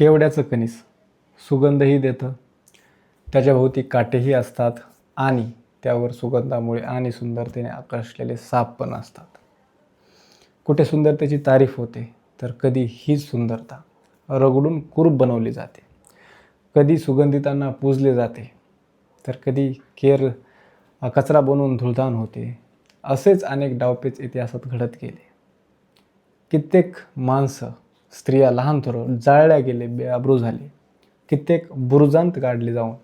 केवड्याचं कणीस. सुगंधही देतं. त्याच्याभोवती काटेही असतात आणि त्यावर सुगंधामुळे आणि सुंदरतेने आकर्षलेले साप पण असतात. कुठे सुंदरतेची तारीफ होते तर कधी हीच सुंदरता. रगडून कुरूप बनवली जाते. कधी सुगंधितांना पूजले जाते तर कधी केर कचरा बनवून धुळधाण होते. असेच अनेक डावपेच इतिहासात घडत गेले. कित्येक माणसं स्त्रिया लहान थोरं जाळल्या गेले बेआब्रू झाले. कित्येक बुरुजांत काढले जाऊन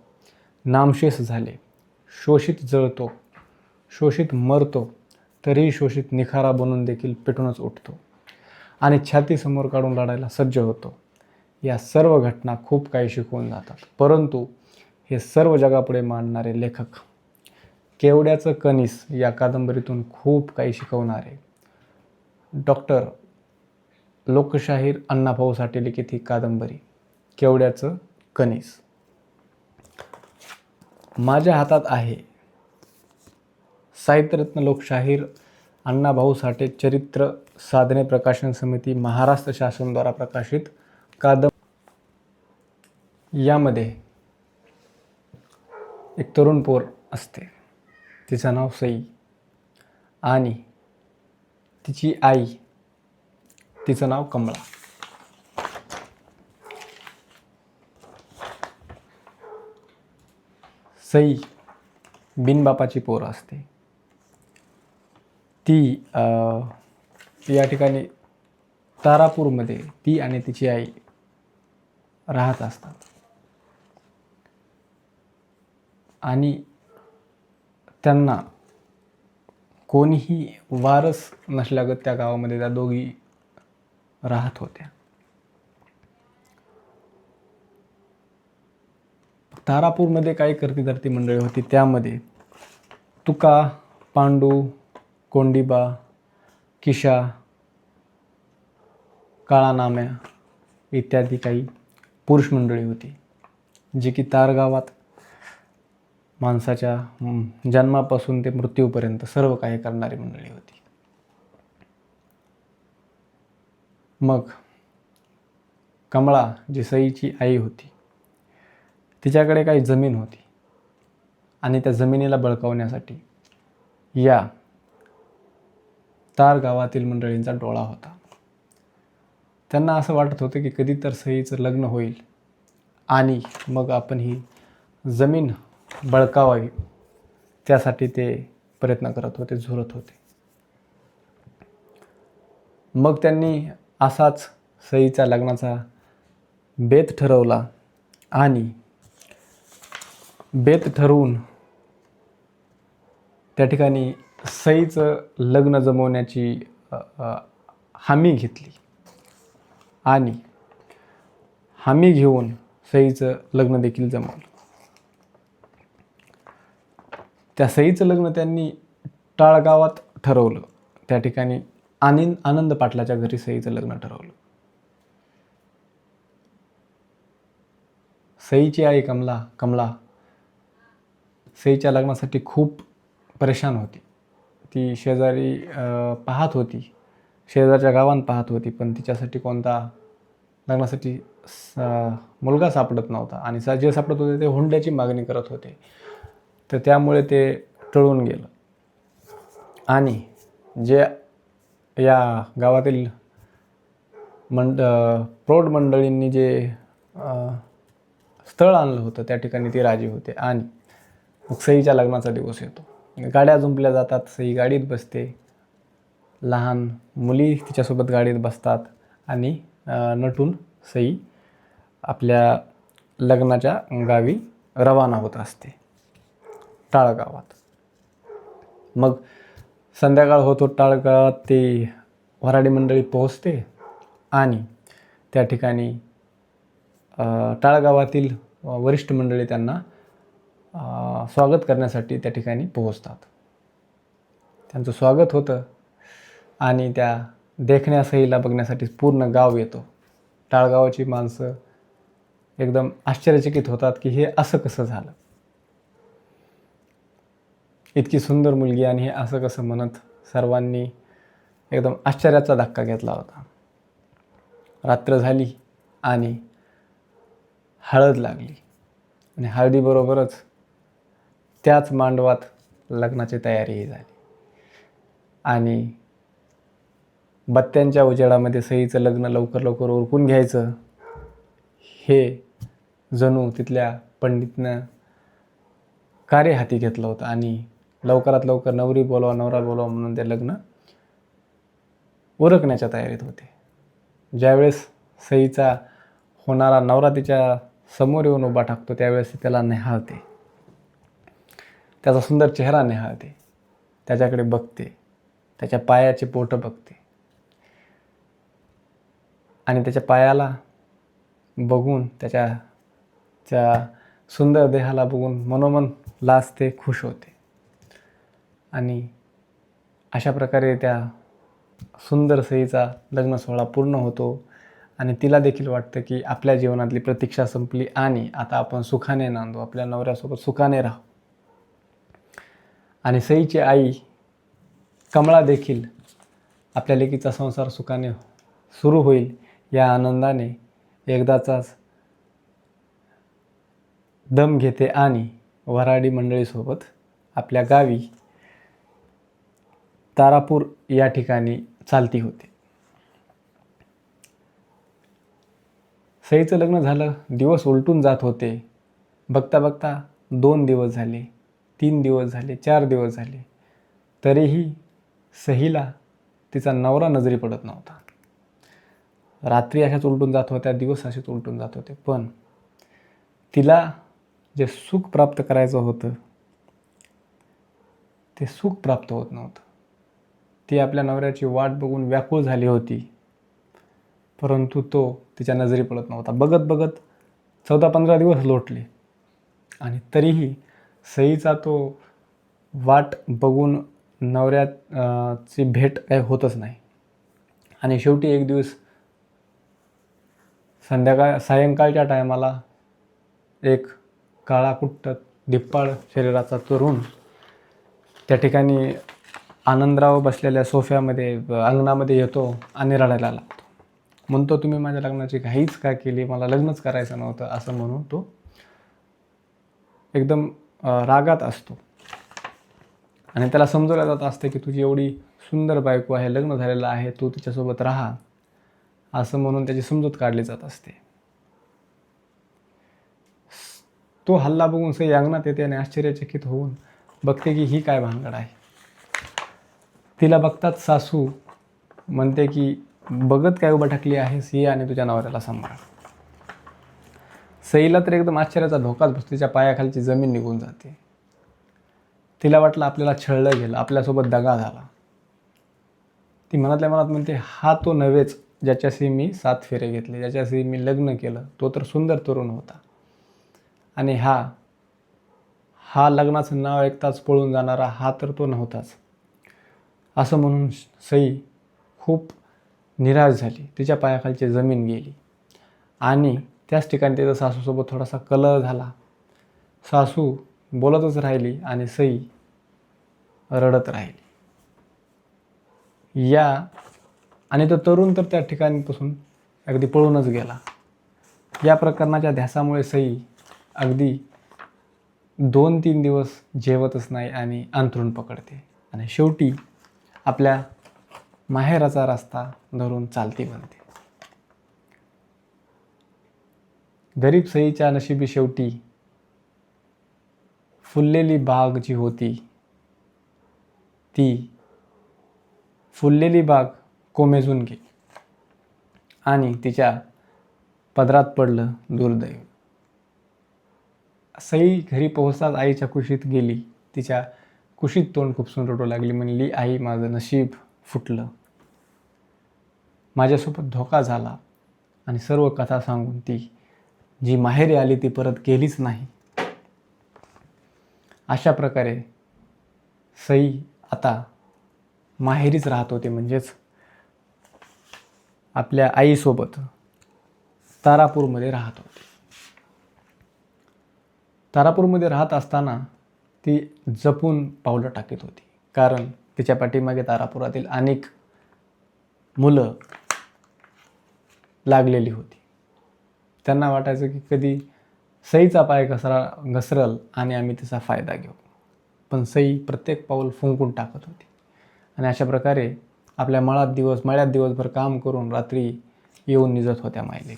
नामशेष झाले. शोषित जळतो शोषित मरतो तरीही शोषित निखारा बनून देखील पेटूनच उठतो. आणि छातीसमोर काढून लढायला सज्ज होतो. या सर्व घटना खूप काही शिकवून जातात. परंतु हे सर्व जगापुढे मांडणारे लेखक केवड्याचं कनिस या कादंबरीतून खूप काही शिकवणारे. डॉक्टर लोकशाहीर अण्णाभाऊ साठे लिखित ही कादंबरी? केवड्याचं कणीस. माझ्या हातात आहे साहित्यरत्न लोकशाहीर अण्णाभाऊ साठे चरित्र साधने प्रकाशन समिती महाराष्ट्र शासनद्वारा प्रकाशित कादं यामध्ये एक तरुण पोर असते. तिचं नाव सई. आणि तिची आई तिचं नाव कमळा सई बिनबापाची पोर असते. ती या ठिकाणी तारापूरमध्ये ती आणि तिची आई राहत असतात. आणि त्यांना कोणीही वारस नसल्यागत त्या गावामध्ये त्या दोघी राहत होत्या. तारापूरमध्ये काही करती धरती मंडळी होती त्यामध्ये तुका पांडू कोंडिबा किशा काळानाम्या इत्यादी काही पुरुष मंडळी होती जी की तार गावात माणसाच्या जन्मापासून ते मृत्यूपर्यंत सर्व काही करणारी मंडळी होती. मग कमळा जी सईची आई होती तिच्याकडे काही जमीन होती आणि त्या जमिनीला बळकावण्यासाठी या तार गावातील मंडळींचा डोळा होता. त्यांना असं वाटत होतं की कधी तर सईचं लग्न होईल आणि मग आपण ही जमीन बळकावावी त्यासाठी ते प्रयत्न करत होते झुरत होते. मग त्यांनी असाच सईच्या लग्नाचा बेत ठरवला आणि बेत ठरवून त्या ठिकाणी सईचं लग्न जमवण्याची हमी घेतली. आणि हमी घेऊन सईचं लग्न देखील जमवलं. त्या सईचं लग्न त्यांनी टाळगावात ठरवलं. त्या ठिकाणी आनंद आनंद पाटलाच्या घरी सईचं लग्न ठरवलं. सईची आई कमला कमला सईच्या लग्नासाठी खूप परेशान होती. ती शेजारी पाहत होती. शेजारच्या गावात पाहत होती पण तिच्यासाठी कोणता लग्नासाठी मुलगा सापडत नव्हता आणि सा जे सापडत होते ते हुंड्याची मागणी करत होते. तर त्यामुळे ते टळून गेलं. आणि जे या गावातील मंड प्रौढ मंडळींनी जे स्थळ आणलं होतं त्या ठिकाणी ती राजी होते. आणि मग सईच्या लग्नाचा दिवस येतो. गाड्या जुंपल्या जातात सई गाडीत बसते. लहान मुली तिच्यासोबत गाडीत बसतात आणि नटून सई आपल्या लग्नाच्या गावी रवाना होत असते. टाळगावात. मग संध्याकाळ होतो टाळगावात ते वराडी मंडळी पोहोचते आणि त्या ठिकाणी टाळगावातील वरिष्ठ मंडळी त्यांना स्वागत करण्यासाठी त्या ठिकाणी पोहोचतात. त्यांचं स्वागत होतं आणि त्या देखण्यासहीला बघण्यासाठी पूर्ण गाव येतो. टाळगावाची माणसं एकदम आश्चर्यचकित होतात की हे असं कसं झालं? इतकी सुंदर मुलगी आणि हे असं कसं म्हणत सर्वांनी एकदम आश्चर्याचा धक्का घेतला होता. रात्र झाली आणि हळद लागली. आणि हळदीबरोबरच त्याच मांडवात लग्नाची तयारीही झाली. आणि बत्त्यांच्या उजेडामध्ये सईचं लग्न लवकर लवकर उरकून घ्यायचं हे जणू तिथल्या पंडितनं कार्य हाती घेतलं होतं आणि लवकरात लवकर नवरी बोलवा नवरा बोलवा म्हणून ते लग्न उरकण्याच्या तयारीत होते. ज्यावेळेस सईचा होणारा नवरा तिच्या समोर येऊन उभा टाकतो त्यावेळेस त्याला निहाळते. त्याचा सुंदर चेहरा निहाळते. त्याच्याकडे बघते. त्याच्या पायाचे पोटं बघते. आणि त्याच्या पायाला बघून त्याच्या त्या सुंदर देहाला बघून मनोमन लाजते खुश होते. आणि अशा प्रकारे त्या सुंदर सईचा लग्न सोहळा पूर्ण होतो आणि तिला देखील वाटतं की आपल्या जीवनातली प्रतीक्षा संपली आणि आता आपण सुखाने नांदू आपल्या नवऱ्यासोबत सुखाने राहू. आणि सईची आई कमळा देखील आपल्या लेकीचा संसार सुखाने सुरू होईल या आनंदाने एकदाचाच दम घेते आणि वराडी मंडळीसोबत आपल्या गावी तारापूर या ठिकाणी चालती होती. सईचं लग्न झालं दिवस उलटून जात होते. बघता बघता दोन दिवस झाले तीन दिवस झाले चार दिवस झाले. तरीही सहीला तिचा नवरा नजरी पडत नव्हता. रात्री अशाच उलटून जात होत्या दिवस असेच उलटून जात होते. पण तिला जे सुख प्राप्त करायचं होतं ते सुख प्राप्त होत नव्हतं. ती आपल्या नवऱ्याची वाट बघून व्याकुळ झाली होती. परंतु तो तिच्या नजरी पडत नव्हता. बघत बघत चौदा पंधरा दिवस लोटले. आणि तरीही सईचा तो वाट बघून नवऱ्याची भेट काही होतच नाही. आणि शेवटी एक दिवस संध्याकाळ सायंकाळच्या टायमाला एक काळा कुट्ट धिप्पाळ शरीराचा तरुण त्या ठिकाणी आनंदराव बसलेल्या सोफ्यामध्ये अंगणामध्ये येतो आणि रडायला लागतो. म्हणतो तुम्ही माझ्या लग्नाची घाईच का केली? मला लग्नच करायचं नव्हतं असं म्हणून तो एकदम रागात असतो. आणि त्याला समजवलं जात असते की तुझी एवढी सुंदर बायको आहे लग्न झालेलं आहे तू तिच्यासोबत राहा असं म्हणून त्याची समजूत काढली जात असते. तो हल्ला बघून सई अंगणात येते आणि आश्चर्यचकित होऊन बघते की ही काय भानगड आहे. तिला बघतात सासू म्हणते की बघत काय उभा टाकली आहेस ये आणि तुझ्या नवऱ्याला सांभाळ. सईला तर एकदम आश्चर्याचा धोकाच बसतो. तिच्या पायाखालची जमीन निघून जाते. तिला वाटलं आपल्याला छळलं गेलं आपल्यासोबत दगा झाला. ती मनातल्या मनात म्हणते हा तो नव्हेच ज्याच्याशी मी सात फेरे घेतले ज्याच्याशी मी लग्न केलं तो तर सुंदर तरुण होता. आणि हा हा लग्नाचं नाव ऐकताच पळून जाणारा हा तर तो नव्हताच. असं म्हणून सई खूप निराश झाली. तिच्या पायाखालची जमीन गेली. आणि त्याच ठिकाणी तिचा सासूसोबत थोडासा कलह झाला. सासू बोलतच राहिली आणि सई रडत राहिली. या आणि तो तरुण तर त्या ठिकाणीपासून अगदी पळूनच गेला. या प्रकरणाच्या ध्यासामुळे सई अगदी दोन तीन दिवस जेवतच नाही आणि अंथरूण पकडते. आणि शेवटी आपल्या माहेराचा रस्ता धरून चालती बनते गरीब सईच्या नशिबी शेवटी फुललेली बाग जी होती ती फुललेली बाग कोमेजून गेली आणि तिच्या पदरात पडलं दुर्दैव. सई घरी पोहोचताच आईच्या कुशीत गेली तिच्या कुशीत तोंड खूपसून रडू लागली. म्हणली आई माझं नशीब फुटलं. माझ्यासोबत धोका झाला आणि सर्व कथा सांगून ती जी माहेरी आली ती परत गेलीच नाही. अशा प्रकारे सई आता माहेरीच राहत होते. म्हणजेच आपल्या आईसोबत तारापूरमध्ये राहत होते. तारापूरमध्ये राहत असताना ती जपून पावलं टाकीत होती. कारण तिच्या पाठीमागे तारापुरातील अनेक मुलं लागलेली होती. त्यांना वाटायचं की कधी सईचा पाय घसरा घसरल आणि आम्ही तिचा फायदा घेऊ. पण सई प्रत्येक पाऊल फुंकून टाकत होती. आणि अशा प्रकारे आपल्या मळात दिवस मळ्यात दिवसभर काम करून रात्री येऊन निजत होत्या मायले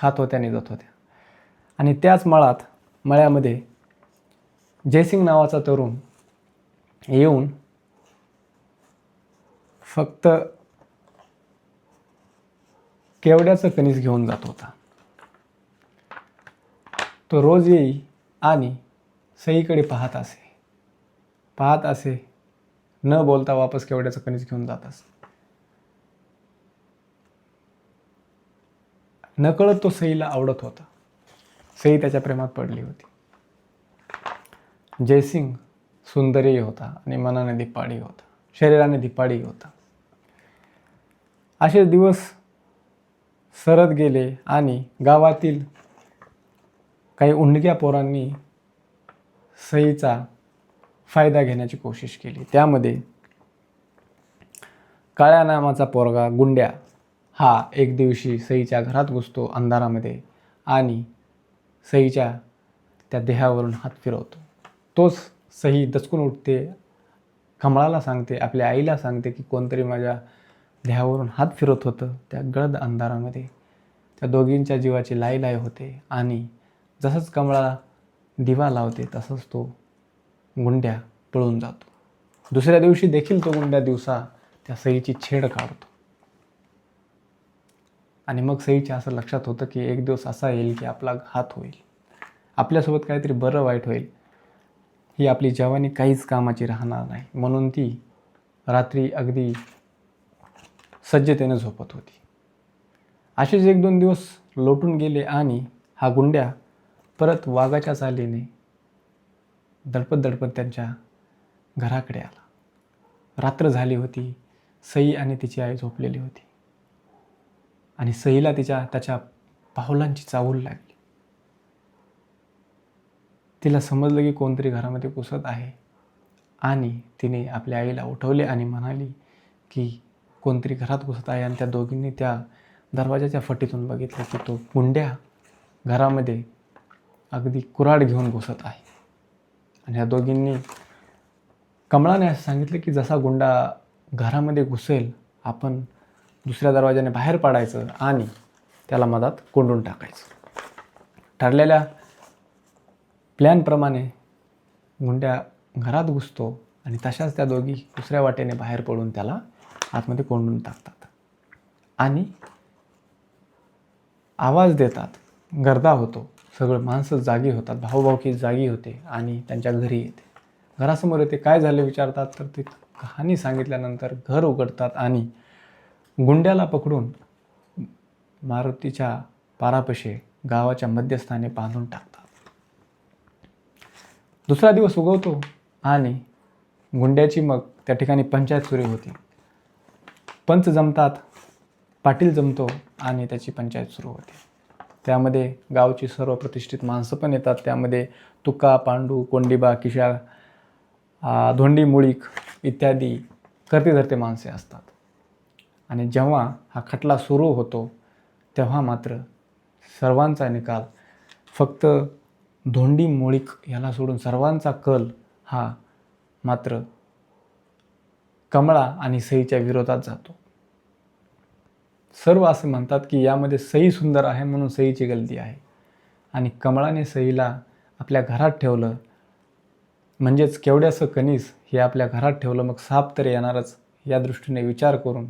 खात होत्या निजत होत्या. आणि त्याच मळात मळ्यामध्ये जयसिंग नावाचा तरुण येऊन फक्त केवड्याचं कणीस घेऊन जात होता. तो रोज येई आणि सईकडे पाहत असे. पाहत असे न बोलता वापस केवड्याचं कणीस घेऊन जात असे. नकळत तो सईला आवडत होता. सई त्याच्या प्रेमात पडली होती. जयसिंग सुंदरही होता आणि मनाने दिपाडी होता. शरीराने दिपाडी होता. असे दिवस सरत गेले आणि गावातील काही उंडक्या पोरांनी सईचा फायदा घेण्याची कोशिश केली. त्यामध्ये काळ्या नामाचा पोरगा गुंड्या हा एक दिवशी सईच्या घरात घुसतो अंधारामध्ये आणि सईच्या त्या देहावरून हात फिरवतो. तोच सही दचकून उठते कमळाला सांगते आपल्या आईला सांगते की कोणतरी माझ्या देहावरून हात फिरत होतं त्या गडद अंधारामध्ये. त्या दोघींच्या जीवाची लाई लाई होते आणि जसंच कमळाला दिवा लावते तसंच तो गुंड्या पळून जातो. दुसऱ्या दिवशी देखील तो गुंड्या दिवसा त्या सईची छेड काढतो. आणि मग सईच्या असं लक्षात होतं की एक दिवस असा येईल की आपला घात होईल. आपल्यासोबत काहीतरी बरं वाईट होईल. ही आपली जवानी काहीच कामाची राहणार नाही. म्हणून ती रात्री अगदी सज्जतेने झोपत होती. असेच एक दोन दिवस लोटून गेले आणि हा गुंड्या परत वाघाच्या चालीने दडपत दडपत त्यांच्या घराकडे आला. रात्र झाली होती. सई आणि तिची आई झोपलेली होती. आणि सईला तिच्या त्याच्या पाहुलांची चाहूल लागली. तिला समजलं की कोणतरी घरामध्ये घुसत आहे. आणि तिने आपल्या आईला उठवले आणि म्हणाली की कोणतरी घरात घुसत आहे आणि त्या दोघींनी त्या दरवाजाच्या फटीतून बघितलं की तो गुंड्या घरामध्ये अगदी कुऱ्हाड घेऊन घुसत आहे. आणि या दोघींनी कमळाने असं सांगितलं की जसा गुंडा घरामध्ये घुसेल आपण दुसऱ्या दरवाजाने बाहेर पाडायचं आणि त्याला मधात कोंडून टाकायचं. ठरलेल्या प्लॅनप्रमाणे गुंड्या घरात घुसतो आणि तशाच त्या दोघी दुसऱ्या वाटेने बाहेर पडून त्याला आतमध्ये कोंडून टाकतात. आणि आवाज देतात गर्दा होतो सगळं माणसं जागी होतात भाऊभाऊकी जागी होते आणि त्यांच्या घरी येते. घरासमोर येते काय झाले विचारतात तर ते कहाणी सांगितल्यानंतर घर उघडतात आणि गुंड्याला पकडून मारुतीच्या पारापशे गावाच्या मध्यस्थाने बांधून टाकतात. दुसरा दिवस उगवतो. आणि गुंड्याची मग त्या ठिकाणी पंचायत सुरू होती. पंच जमतात पाटील जमतो आणि त्याची पंचायत सुरू होते. त्यामध्ये गावची सर्व प्रतिष्ठित माणसं पण येतात. त्यामध्ये तुका पांडू कोंडिबा किशा धोंडी मुळीक इत्यादी करते धरते माणसे असतात. आणि जेव्हा हा खटला सुरू होतो तेव्हा मात्र सर्वांचा निकाल फक्त धोंडी मुळीक याला सोडून सर्वांचा कल हा मात्र कमळा आणि सईच्या विरोधात जातो. सर्व असे म्हणतात की यामध्ये सई सुंदर आहे म्हणून सईची गलती आहे. आणि कमळाने सईला आपल्या घरात ठेवलं म्हणजेच केवढ्यासं कनीस हे आपल्या घरात ठेवलं मग साप तर येणारच या दृष्टीने विचार करून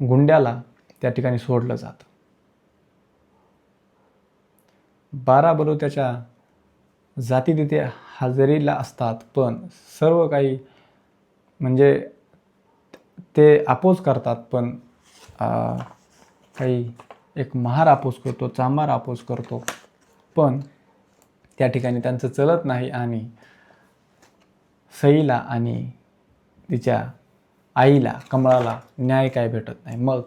गुंड्याला त्या ठिकाणी सोडलं जातं. बारा बलुत्याच्या जाती तिथे हजेरीला असतात पण सर्व काही म्हणजे ते आपोज करतात पण काही एक महार आपोस करतो चांबार आपोस करतो. पण त्या ठिकाणी त्यांचं चलत नाही आणि सईला आणि तिच्या आईला कमळाला न्याय काय भेटत नाही. मग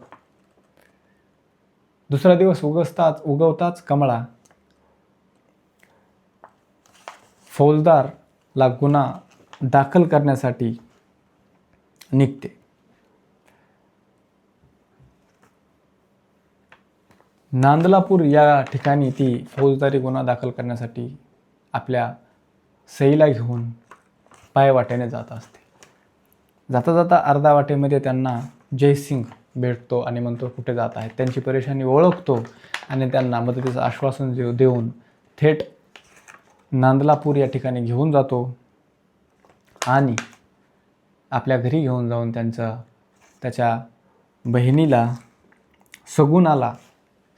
दुसरा दिवस उगवताच उगवताच कमळा फौजदारला गुन्हा दाखल करण्यासाठी निघते. नांदलापूर या ठिकाणी ती फौजदारी गुन्हा दाखल करण्यासाठी आपल्या सईला घेऊन पायवाटेने जात असते. जाता जाता अर्धा वाटेमध्ये त्यांना जयसिंग भेटतो आणि म्हणतो कुठे जात आहेत त्यांची परेशानी ओळखतो आणि त्यांना मदतीचं आश्वासन देऊ देऊन थेट नांदलापूर या ठिकाणी घेऊन जातो आणि आपल्या घरी घेऊन जाऊन त्यांचा त्याच्या बहिणीला सगुणाला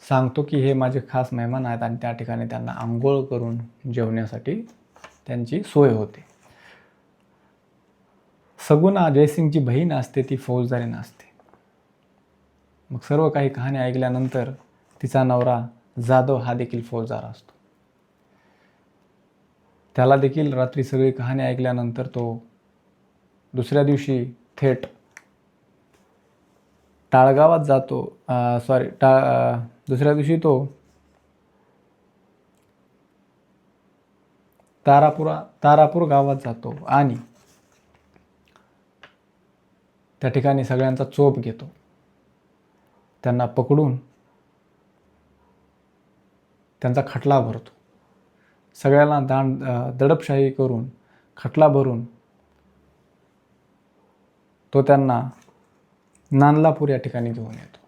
सांगतो की हे माझे खास मेहमान आहेत आणि त्या ठिकाणी त्यांना आंघोळ करून जेवण्यासाठी त्यांची सोय होते. सगुणा जयसिंगची बहीण असते ती फौजदारी नसते मग सर्व काही कहाणी ऐकल्यानंतर तिचा नवरा जाधव हा देखील फौजदार असतो. त्याला देखील रात्री सगळी कहाणी ऐकल्यानंतर तो दुसऱ्या दिवशी थेट टाळगावात जातो. सॉरी टा दुसऱ्या दिवशी तो तारापुरा तारापूर गावात जातो आणि त्या ठिकाणी सगळ्यांचा चोप घेतो. त्यांना पकडून त्यांचा खटला भरतो. सगळ्यांना दांड दडपशाही करून खटला भरून तो त्यांना नानलापूर या ठिकाणी घेऊन येतो.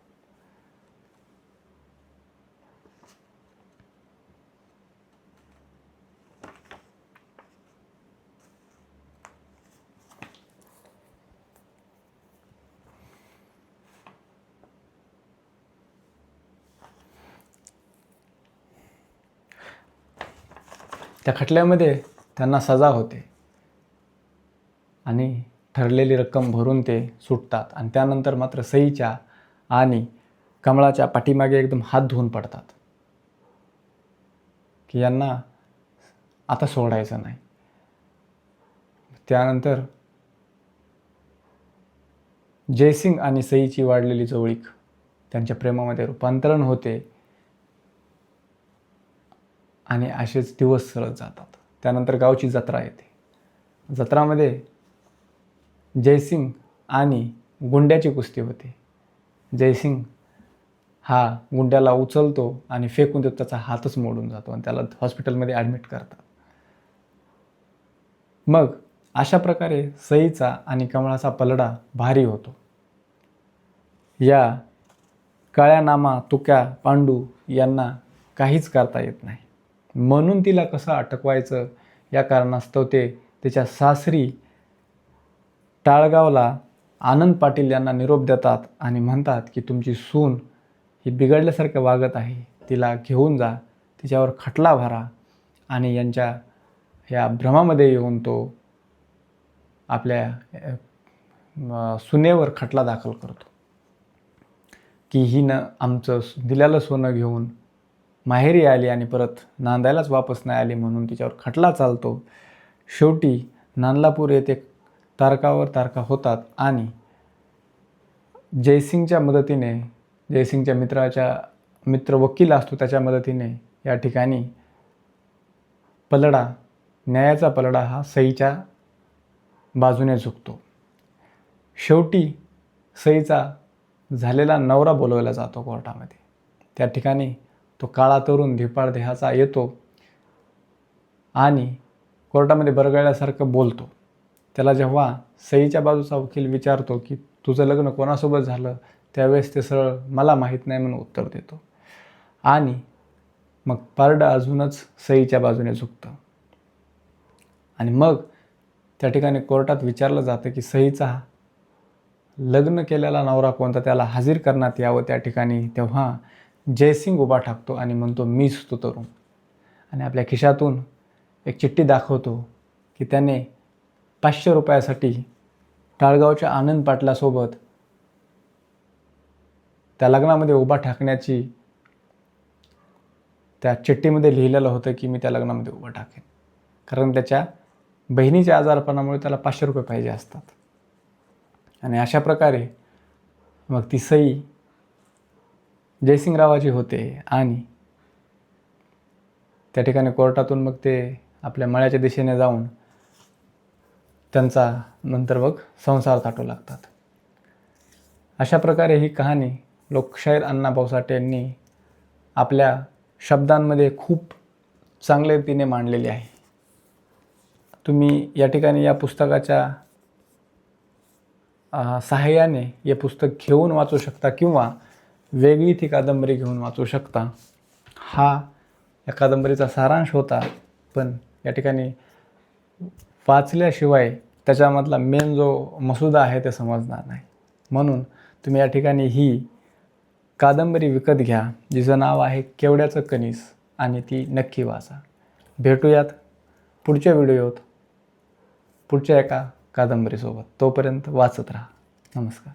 त्या खटल्यामध्ये त्यांना सजा होते. आणि ठरलेली रक्कम भरून ते सुटतात. आणि त्यानंतर मात्र सईच्या आणि कमळाच्या पाठीमागे एकदम हात धुवून पडतात. की यांना आता सोडायचं नाही. त्यानंतर जयसिंग आणि सईची वाढलेली जवळीक त्यांच्या प्रेमामध्ये रूपांतरण होते. आणि असेच दिवस सरत जातात. त्यानंतर गावची जत्रा येते. जत्रामध्ये जयसिंग आणि गुंड्याची कुस्ती होते. जयसिंग हा गुंड्याला उचलतो आणि फेकून देतो त्याचा हातच मोडून जातो आणि त्याला हॉस्पिटलमध्ये ॲडमिट करतात. मग अशा प्रकारे सईचा आणि कमळाचा पलडा भारी होतो. या काळ्या नामा तुक्या पांडू यांना काहीच करता येत नाही. म्हणून तिला कसं अटकवायचं? या कारणास्तव ते तिच्या सासरी टाळगावला आनंद पाटील यांना निरोप देतात आणि म्हणतात की तुमची सून ही बिघडल्यासारखं वागत आहे. तिला घेऊन जा. तिच्यावर खटला भरा आणि यांच्या या भ्रमामध्ये येऊन तो आपल्या सुनेवर खटला दाखल करतो. की हिनं आमचं सु- दिलेलं सोनं घेऊन माहेरी आली आणि परत नांदायलाच वापस नाही आली म्हणून तिच्यावर खटला चालतो. शेवटी नांदलापूर येथे तारकावर तारका होतात आणि जयसिंगच्या मदतीने जयसिंगच्या मित्राच्या मित्र वकील असतो त्याच्या मदतीने या ठिकाणी पलडा न्यायाचा पलडा हा सईच्या बाजूने झुकतो. शेवटी सईचा झालेला नवरा बोलवला जातो कोर्टामध्ये. त्या ठिकाणी तो काळा तरुण धिपाड देहाचा येतो आणि कोर्टामध्ये बरगळल्यासारखं बोलतो. त्याला जेव्हा सईच्या बाजूचा वकील विचारतो की तुझं लग्न कोणासोबत झालं? त्यावेळेस ते सरळ मला माहीत नाही म्हणून उत्तर देतो. आणि मग पारडं अजूनच सईच्या बाजूने झुकतं. आणि मग त्या ठिकाणी कोर्टात विचारलं जातं की सईचा लग्न केलेला नवरा कोणता? त्याला हजर करण्यात यावं त्या ठिकाणी? तेव्हा जयसिंग उभा ठाकतो आणि म्हणतो मी तो तरुण. आणि आपल्या खिशातून एक चिठ्ठी दाखवतो की त्याने पाचशे रुपयासाठी टाळगावच्या आनंद पाटलासोबत त्या लग्नामध्ये उभा ठाकण्याची त्या चिठ्ठीमध्ये लिहिलेलं होतं की मी त्या लग्नामध्ये उभा टाकेन कारण त्याच्या बहिणीच्या आजारपणामुळे त्याला पाचशे रुपये पाहिजे असतात. आणि अशा प्रकारे मग ती सई जयसिंगरावाची होते आणि त्या ठिकाणी कोर्टातून मग ते आपल्या मळ्याच्या दिशेने जाऊन त्यांचा नंतर मग संसार थाटू लागतात. अशा प्रकारे ही कहाणी लोकशाहीर अण्णा भाऊसाठे यांनी आपल्या शब्दांमध्ये खूप चांगल्या रीतीने मांडलेली आहे. तुम्ही या ठिकाणी या पुस्तकाच्या सहाय्याने हे पुस्तक घेऊन वाचू शकता किंवा वेगळी ती कादंबरी घेऊन वाचू शकता. हा या कादंबरीचा सारांश होता पण या ठिकाणी वाचल्याशिवाय त्याच्यामधला मेन जो मसुदा आहे ते समजणार नाही. म्हणून तुम्ही या ठिकाणी ही कादंबरी विकत घ्या जिचं नाव आहे केवड्याचं कणीस आणि ती नक्की वाचा. भेटूयात पुढच्या व्हिडिओत. पुढच्या एका कादंबरीसोबत. तोपर्यंत वाचत राहा. नमस्कार.